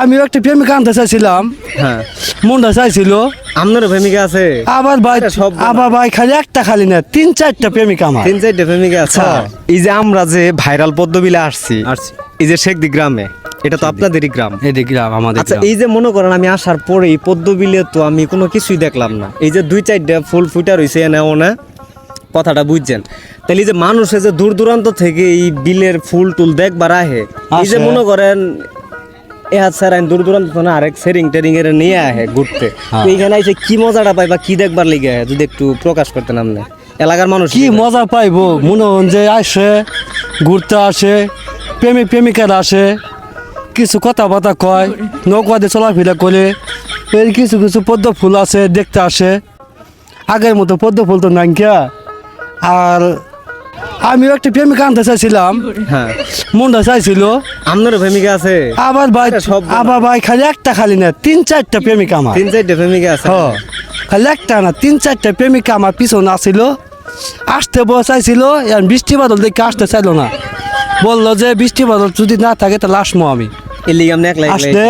আমিও একটা প্রেমিকা আনতে চাইছিলাম। হ্যাঁ। মনটা চাইছিল। আপনার প্রেমিকা আছে? আবার ভাই সব আবার ভাই খালি একটা খালি না তিন চারটা প্রেমিকা আমার। তিন চারটে প্রেমিকা আছে। হ্যাঁ। এই যে আমরা যে ভাইরাল পদ্মবিলে আসছি আসছি। এই যে শেখদি গ্রামে এটা তো আপনাদেরই গ্রাম। এদিকে গ্রাম আমাদের আচ্ছা এই যে মনে করেন আমি আসার পরে এই পদ্মবিলে তো আমি কোনো কিছুই দেখলাম না। এই যে দুই চারটা ফুল ফুটা রয়েছে এনে ওনে কথাটা বুঝছেন। তাহলে যে মানুষে যে দূর দূরান্ত থেকে এই বিলের ফুল টুল দেখবার আহে এই যে মনে করেন এ হাত স্যার আইন দূর দূরান্ত না আরেক সেরিং টেরিং এর নিয়ে আহে ঘুরতে। হ্যাঁ। এইখানে এসে কি মজাটা পাই বা কি দেখবার লিগে আহে যদি একটু প্রকাশ করতেন আপনি? এলাকার মানুষ কি মজা পাইবো? মনে হন যে আসে ঘুরতে আসে প্রেমিক প্রেমিকারা আসে কিছু কথাবার্তা কয় নৌকা দিয়ে চলাফেরা করে এর কিছু কিছু পদ্ম ফুল আছে দেখতে আসে। আগের মতো পদ্ম ফুল তো নাই কিয়া। আর আমিও একটা প্রেমিকা আনতে চাইছিলাম। হ্যাঁ। মনটা চাইছিল। আপনার প্রেমিকা আছে। আবার ভাই সব আবার ভাই খালি একটা খালি না তিন চারটা প্রেমিকা আমার। তিন চারটে প্রেমিকা আছে। হ খালি একটা না তিন চারটা প্রেমিকা আমার পিছনে আসছিল। আসতে বসাইছিল বৃষ্টি বাদল দেখে আসতে চাইলো না। বলল যে বৃষ্টি বাদল যদি না থাকে তাহলে আসব আমি। আসলে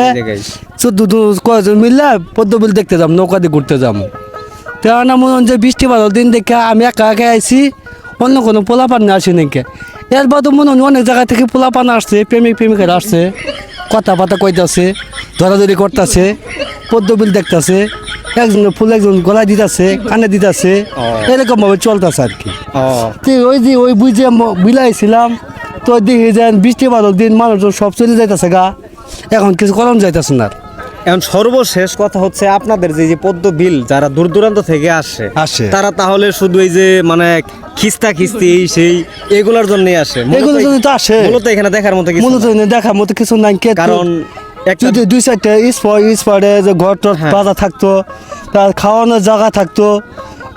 চোদ্দ কয়জন মিললে পদ্মবিল দেখতে যাম নৌকা দিয়ে ঘুরতে যাম। না মনে হয় যে বৃষ্টি বাদল দিন দেখে আমি একা একা আইছি। অন্য কোনো পোলাপান না আসে নাকি? এর বাদে মনে হয় অনেক জায়গা থেকে পোলাপান আসছে প্রেমিক প্রেমিকারা আসছে কথা কথাবার্তা কইতাছে ধরাধরি করতেছে পদ্মবিল দেখতাছে একজন ফুল একজন গলায় দিতেছে কানে দিতেছে এরকম ভাবে চলতেছে আর কি। ওই যে ওই বুঝে বিলাইছিলাম তো দেখি যান বৃষ্টি বাদল দিন মানুষজন সব চলে যাইতেছে গা এখন কিছু করণ যাইতেছে না এখন সর্বশেষ কথা হচ্ছে আপনাদের যে যে পদ্ম বিল যারা দূর দূরান্ত থেকে আসে আসে। তারা তাহলে শুধু এই যে মানে খিস্তা খিস্তি এই সেই এগুলোর জন্যই আসে। এগুলোর জন্য যদি তো আসে। মূলত এখানে দেখার মতো কিছু মূলত দেখার মতো কিছু নাই কে কারণ যদি দুই চারটে স্পট স্পটে যে ঘর টর হ্যাঁ। বাজা থাকতো তার খাওয়ানোর জায়গা থাকতো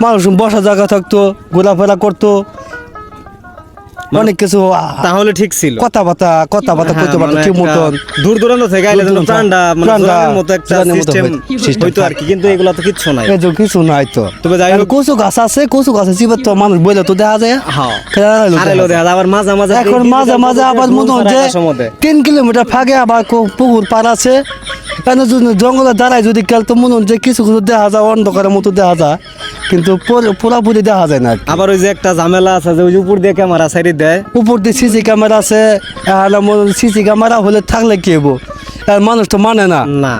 মানুষ বসার জায়গা থাকতো ঘোরাফেরা করতো অনেক কিছু তাহলে ঠিক ছিল। কথাবার্তা কথাবার্তা হ্যাঁ, করতে পারতো মানে ঠিক একটা মতন দূর দূরান্ত থেকে আইলে যেন প্রাণটা মানে মতো একটা সিস্টেম হইতো আর কি কিন্তু এগুলা তো কিচ্ছু নাই। এই কিছু নাই তো। তবে যাই হোক। কচু গাছ আছে কচু গাছে চিবার তো মানুষ বইলে তো দেখা যায়। হ্যাঁ। আরে লো দেখা আবার মাঝে মাঝে এখন মাঝে মাঝে আবার মনে হয় যে তিন কিলোমিটার ফাঁকে আবার কো- পুকুর পার আছে। কেন দাঁড়ায় যদি কেল তো মনে হচ্ছে কিছু কিছু দেখা যায় অন্ধকারের মতো দেখা যায় কিন্তু পুর- পুরাপুরি দেখা যায় না আবার ওই যে একটা ঝামেলা আছে যে ওই উপর দিয়ে ক্যামেরা সাইডে দেয়। উপর দিয়ে সিসি ক্যামেরা আছে সিসি ক্যামেরা হলে থাকলে কি হব আর মানুষ তো মানে না। না।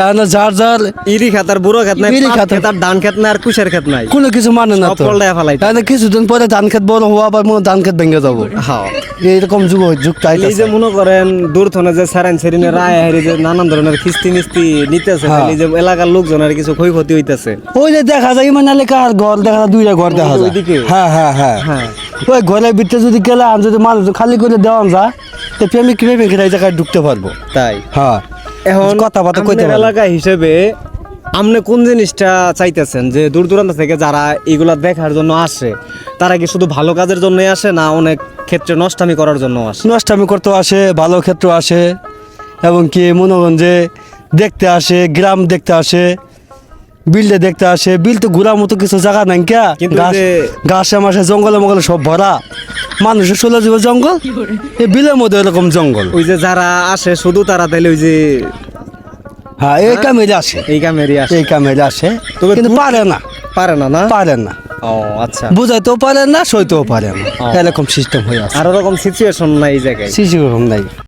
এখন যার যার ইরি খেত বুড়ো খেত নাই ইরি খেত। ধান খেত নাই আর কুশের খেত নাই। কোনো কিছু মানে না তো। কিছুদিন পরে ধান খেত বড় হওয়া আবার মনে ধান খেত ভেঙে যাব। হ্যাঁ। এইরকম যুগ যুগ এই যে মনে করেন দূর থনে যে সারাইন সেরিনের রায় হারি যে নানান ধরনের কিস্তি মিস্তি নিতেছে হ্যাঁ। এই যে এলাকার লোকজনের কিছু ক্ষয়ক্ষতি হইতেছে। ওই যে দেখা যায় ইমান এলাকার ঘর দেখা যায় দুইটা ঘর দেখা যায়? হ্যাঁ হ্যাঁ হ্যাঁ। হ্যাঁ। ওই ঘরের ভিতরে যদি গেলে আমি যদি মানুষ খালি করে দেওয়া যায় তো প্রেমিক প্রেমিকেরা এই জায়গায় ঢুকতে পারব। তাই? হ্যাঁ। এখন কথাবার্তা কইতে আপনার এলাকা হিসেবে আপনি কোন জিনিসটা চাইতেছেন? যে দূর দূরান্ত থেকে যারা এগুলা দেখার জন্য আসে তারা কি শুধু ভালো কাজের জন্যই আসে না অনেক ক্ষেত্রে নষ্টামি করার জন্য আসে? নষ্টামি করতে আসে ভালো ক্ষেত্র আসে এবং কি মনোরঞ্জে দেখতে আসে গ্রাম দেখতে আসে বিলটা দেখতে আসে। বিল তো ঘোরার মতো কিছু জায়গা নাই কে? গাছ গাছে মাসে জঙ্গলে মঙ্গলে সব ভরা। মানুষের চলে যাবে জঙ্গল? এই বিলের মধ্যে এরকম জঙ্গল। ওই যে যারা আসে শুধু তারা তাইলে ওই যে হ্যাঁ এই কামেরে আসে। এই কামেরই আসে। এই কামেরে আসে। তবে কিন্তু পারে না। পারে না না? পারে না। ও আচ্ছা। বুঝাইতেও পারে না সইতেও পারে না। এরকম সিস্টেম হয়ে আছে। আর ওরকম সিচুয়েশন নাই এই জায়গায়। রকম নাই।